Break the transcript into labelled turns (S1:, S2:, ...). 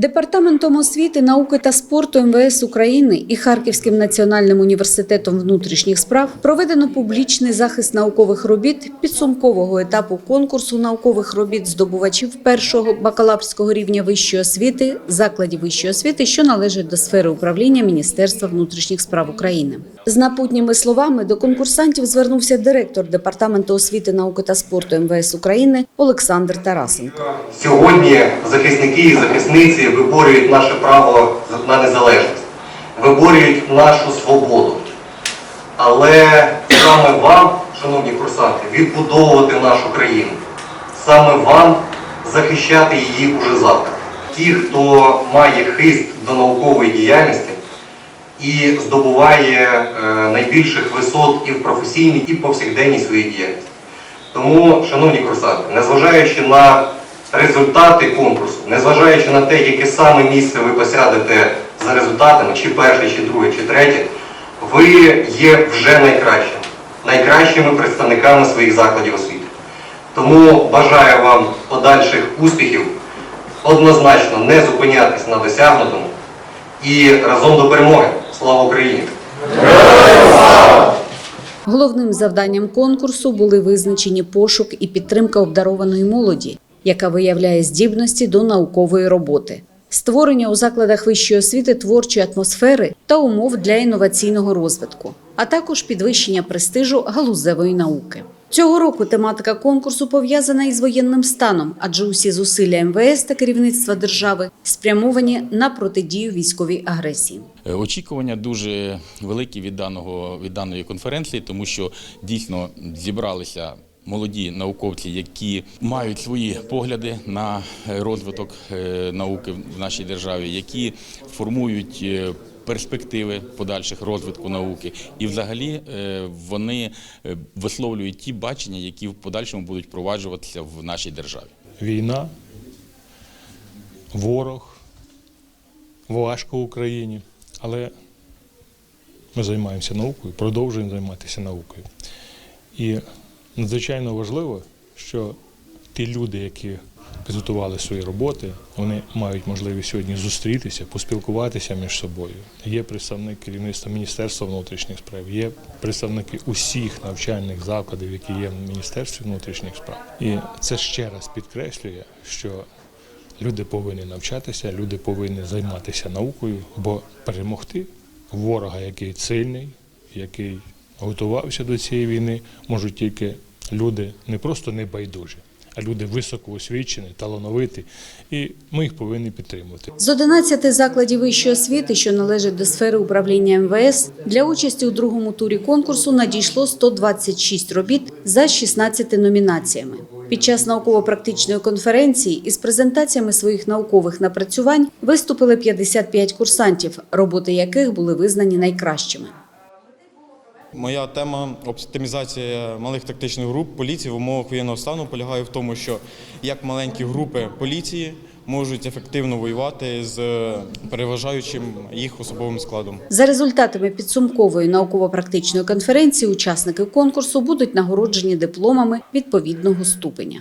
S1: Департаментом освіти, науки та спорту МВС України і Харківським національним університетом внутрішніх справ проведено публічний захист наукових робіт підсумкового етапу конкурсу наукових робіт здобувачів першого бакалаврського рівня вищої освіти закладів вищої освіти, що належать до сфери управління Міністерства внутрішніх справ України. З напутніми словами до конкурсантів звернувся директор департаменту освіти, науки та спорту МВС України Олександр Тарасенко.
S2: Сьогодні захисники і захисниці виборюють наше право на незалежність, виборюють нашу свободу. Але саме вам, шановні курсанти, відбудовувати нашу країну. Саме вам захищати її уже завтра. Ті, хто має хист до наукової діяльності і здобуває е, найбільших висот і в професійній, і в повсякденній своїй діяльності. Тому, шановні курсанти, незважаючи на результати конкурсу, незважаючи на те, яке саме місце ви посядете за результатами, чи перше, чи друге, чи третє, ви є вже найкращими, найкращими представниками своїх закладів освіти. Тому бажаю вам подальших успіхів, однозначно не зупинятись на досягнутому і разом до перемоги. Слава Україні!
S1: Головним завданням конкурсу були визначені пошук і підтримка обдарованої молоді, яка виявляє здібності до наукової роботи, створення у закладах вищої освіти творчої атмосфери та умов для інноваційного розвитку, а також підвищення престижу галузевої науки. Цього року тематика конкурсу пов'язана із воєнним станом, адже усі зусилля МВС та керівництва держави спрямовані на протидію військовій агресії.
S3: Е, Очікування дуже великі від даного від даної конференції, тому що дійсно зібралися молоді науковці, які мають свої погляди на е, розвиток е, науки в нашій державі, які формують. Перспективи подальших розвитку науки, і взагалі е, вони е, висловлюють ті бачення, які в подальшому будуть впроваджуватися в нашій державі.
S4: війна, ворог, важко Україні, але ми займаємося наукою, продовжуємо займатися наукою. І надзвичайно важливо, що ті люди, які підготували свої роботи, вони мають можливість сьогодні зустрітися, поспілкуватися між собою. Є представник керівництва Міністерства внутрішніх справ, є представники усіх навчальних закладів, які є в Міністерстві внутрішніх справ. І це ще раз підкреслює, що люди повинні навчатися, люди повинні займатися наукою, бо перемогти ворога, який сильний, який готувався до цієї війни, можуть тільки люди не просто небайдужі, а люди високоосвічені, талановиті, і ми їх повинні підтримувати.
S1: З 11 закладів вищої освіти, що належать до сфери управління МВС, для участі у другому турі конкурсу надійшло 126 робіт за 16 номінаціями. Під час науково-практичної конференції із презентаціями своїх наукових напрацювань виступили 55 курсантів, роботи яких були визнані найкращими.
S5: Моя тема оптимізація малих тактичних груп поліції в умовах воєнного стану полягає в тому, що як маленькі групи поліції можуть ефективно воювати з переважаючим їх особовим складом.
S1: За результатами підсумкової науково-практичної конференції учасники конкурсу будуть нагороджені дипломами відповідного ступеня.